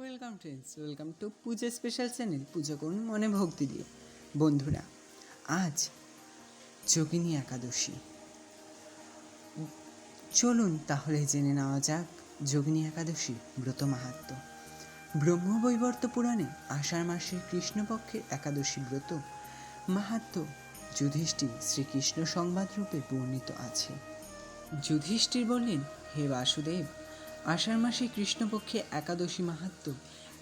Welcome friends welcome to Puja special channel পুজো করুন মনে ভক্তি দিয়ে বন্ধুরা, আজ যোগিনী একাদশী। চলুন তাহলে জেনে নেওয়া যাক যোগিনী একাদশী ব্রত মাহাত্ম। ব্রহ্মবৈবর্ত পুরাণে আষাঢ় মাসের কৃষ্ণপক্ষের একাদশী ব্রত মাহাত্ম যুধিষ্ঠির শ্রীকৃষ্ণ সংবাদ রূপে বর্ণিত আছে। যুধিষ্ঠির বললেন, হে বাসুদেব আষাঢ় মাসে কৃষ্ণপক্ষে একাদশী মাহাত্ম।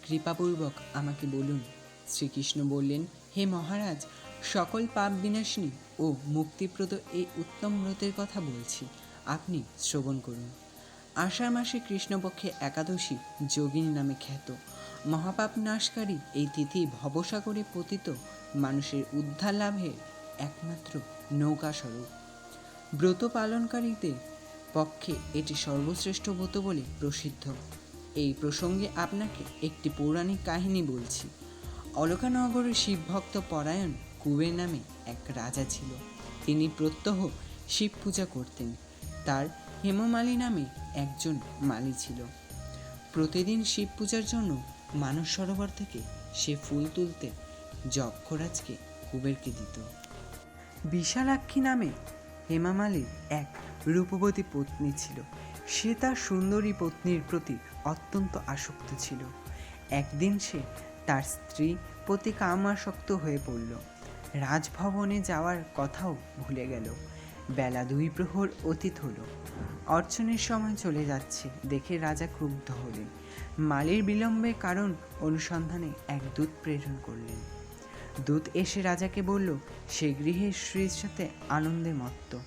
কৃপাপূর্বক আমাকে বলুন, শ্রীকৃষ্ণ বললেন, হে মহারাজ, সকল পাপ বিনাশিনী ও মুক্তিপ্রদ এই উত্তম ব্রতের কথা বলছি, আপনি শ্রবণ করুন। আষাঢ় মাসে কৃষ্ণপক্ষে একাদশী যোগিনী নামে খ্যাত। মহাপাপ নাশকারী এই তিথি ভবসাগরে পতিত মানুষের উদ্ধার লাভের একমাত্র নৌকা স্বরূপ ব্রত পালনকারীদের পক্ষে এটি সর্বশ্রেষ্ঠ ব্রত বলে প্রসিদ্ধ। এই প্রসঙ্গে আপনাকে একটি পৌরাণিক কাহিনী বলছি। অলকানগরের শিবভক্ত পরায়ণ কুবের নামে এক রাজা ছিল। তিনি প্রত্যহ শিব পূজা করতেন। তার হেমমালী নামে একজন মালি ছিল। প্রতিদিন শিব পূজার জন্য মানস সরোবর থেকে সে ফুল তুলতে যক্ষরাজকে কুবেরকে দিত। বিশালাক্ষী নামে হেমামালির এক রূপবতী পত্নী ছিল। সে তার সুন্দরী পত্নীর প্রতি অত্যন্ত আসক্ত ছিল। একদিন সে তার স্ত্রী প্রতি কামাসক্ত হয়ে পড়ল। রাজভবনে যাওয়ার কথাও ভুলে গেল। বেলা দুই প্রহর অতীত হলো। অর্চনের সময় চলে যাচ্ছে দেখে রাজা ক্রুদ্ধ হলেন। মালির বিলম্বের কারণ অনুসন্ধানে এক দূত প্রেরণ করলেন। দূত এসে রাজাকে বলল, সে গৃহের স্ত্রীর সাথে আনন্দে মত্ত।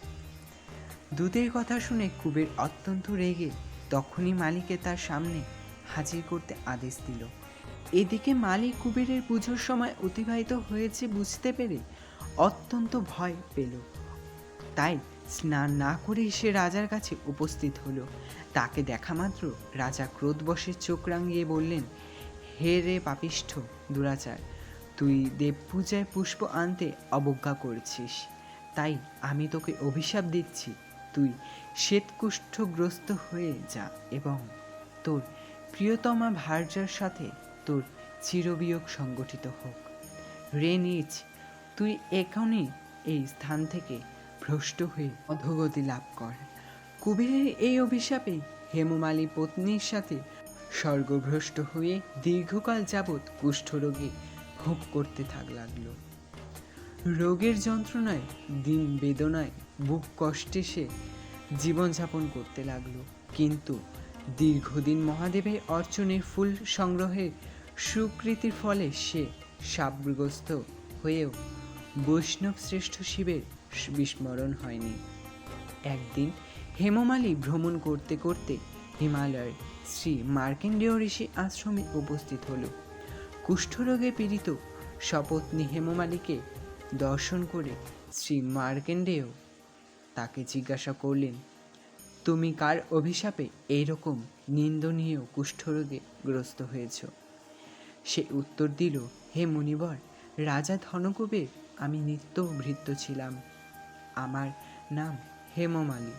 দূতের কথা শুনে কুবের অত্যন্ত রেগে তখনই মালিকে তার সামনে হাজির করতে আদেশ দিল। এদিকে মালিক কুবেরের পুজোর সময় অতিবাহিত হয়েছে বুঝতে পেরে অত্যন্ত ভয় পেল। তাই স্নান না করেই সে রাজার কাছে উপস্থিত হলো। তাকে দেখা মাত্র রাজা ক্রোধবশে চোখ রাঙিয়ে বললেন, হে রে পাপিষ্ঠ দুরাচার তুই দেব পূজায় পুষ্প আনতে অবজ্ঞা করছিস। তাই আমি তোকে অভিশাপ দিচ্ছি। তুই শ্বেতকুষ্ঠগ্রস্ত হয়ে যা এবং তোর প্রিয়তমা ভার্যার সাথে তোর চিরবিয়োগ সংগঠিত হোক। রে নিচ, তুই এখনই এই স্থান থেকে ভ্রষ্ট হয়ে অধোগতি লাভ কর। কুবেরের এই অভিশাপে হেমমালী পত্নীর সাথে স্বর্গভ্রষ্ট হয়ে দীর্ঘকাল যাবৎ কুষ্ঠরোগে ভোগ করতে থাক লাগল। রোগের যন্ত্রণায়, দিন বেদনায়, বুক কষ্টে সে জীবনযাপন করতে লাগল। কিন্তু দীর্ঘদিন মহাদেবের অর্চনের ফুল সংগ্রহের সুকৃতির ফলে সে সাবগ্রস্ত হয়েও বৈষ্ণব শ্রেষ্ঠ শিবের বিস্মরণ হয়নি। একদিন হেমমালী ভ্রমণ করতে করতে হিমালয়ের শ্রী মার্কেন্ডেয় ঋষি আশ্রমে উপস্থিত হলো। কুষ্ঠরোগে পীড়িত সপত্নী হেমমালীকে দর্শন করে শ্রী মার্কেন্ডেয় তাকে জিজ্ঞাসা করলেন, তুমি কার অভিশাপে এইরকম নিন্দনীয় কুষ্ঠরোগে গ্রস্ত হয়েছ? সে উত্তর দিল, হে মুনিবর, রাজা ধনকুবের আমি নিত্য ভৃত্য ছিলাম। আমার নাম হেমমালী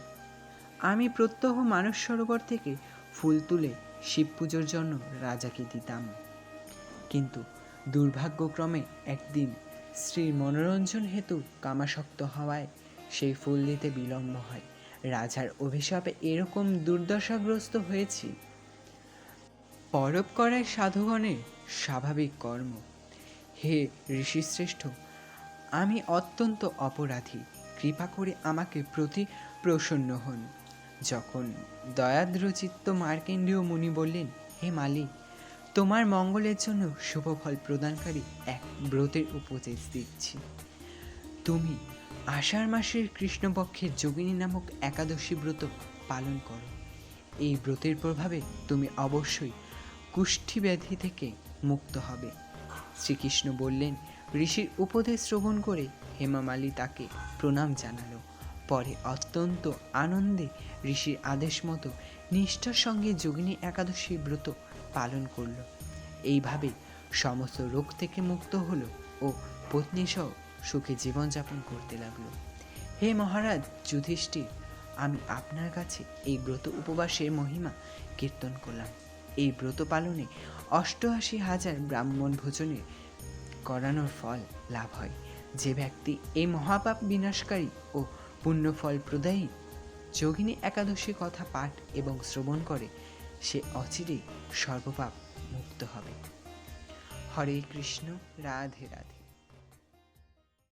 আমি প্রত্যহ মানস সরোবর থেকে ফুল তুলে শিব পুজোর জন্য রাজাকে দিতাম। কিন্তু দুর্ভাগ্যক্রমে একদিন স্ত্রীর মনোরঞ্জন হেতু কামাসক্ত হওয়ায় সেই ফুল দিতে বিলম্ব হয়। রাজার অভিশাপে এরকম দুর্দশাগ্রস্ত হয়েছি। পরব করায় সাধুগণের স্বাভাবিক কর্ম। হে ঋষিশ্রেষ্ঠ, আমি অত্যন্ত অপরাধী। কৃপা করে আমাকে প্রতি প্রসন্ন হন। যখন দয়াদ্রচিত্ত মার্কেন্ডীয় মুনি বললেন, হে মালিক তোমার মঙ্গলের জন্য শুভ ফল প্রদানকারী এক ব্রতের উপদেশ দিচ্ছি। তুমি আষাঢ় মাসের কৃষ্ণপক্ষের যোগিনী নামক একাদশী ব্রত পালন করো। এই ব্রতের প্রভাবে তুমি অবশ্যই কুষ্ঠি ব্যাধি থেকে মুক্ত হবে। শ্রীকৃষ্ণ বললেন, ঋষির উপদেশ শ্রবণ করে হেমামালী তাকে প্রণাম জানালো। পরে অত্যন্ত আনন্দে ঋষির আদেশ মতো নিষ্ঠার সঙ্গে যোগিনী একাদশী ব্রত পালন করল। এইভাবে সমস্ত রোগ থেকে মুক্ত হলো ও পত্নীসহ সুখে জীবনযাপন করতে লাগল। হে মহারাজ, যুধিষ্ঠির, আমি আপনার কাছে এই ব্রত উপবাসের মহিমা কীর্তন করলাম। এই ব্রত পালনে অষ্টআশি হাজার ব্রাহ্মণ ভোজনে করানোর ফল লাভ হয়। যে ব্যক্তি এই মহাপাপ বিনাশকারী ও পুণ্যফল প্রদায়ী, যোগিনী একাদশী কথা পাঠ এবং শ্রবণ করে সে অচিরেই সর্বপাপ মুক্ত হবে। হরে কৃষ্ণ রাধে রাধে।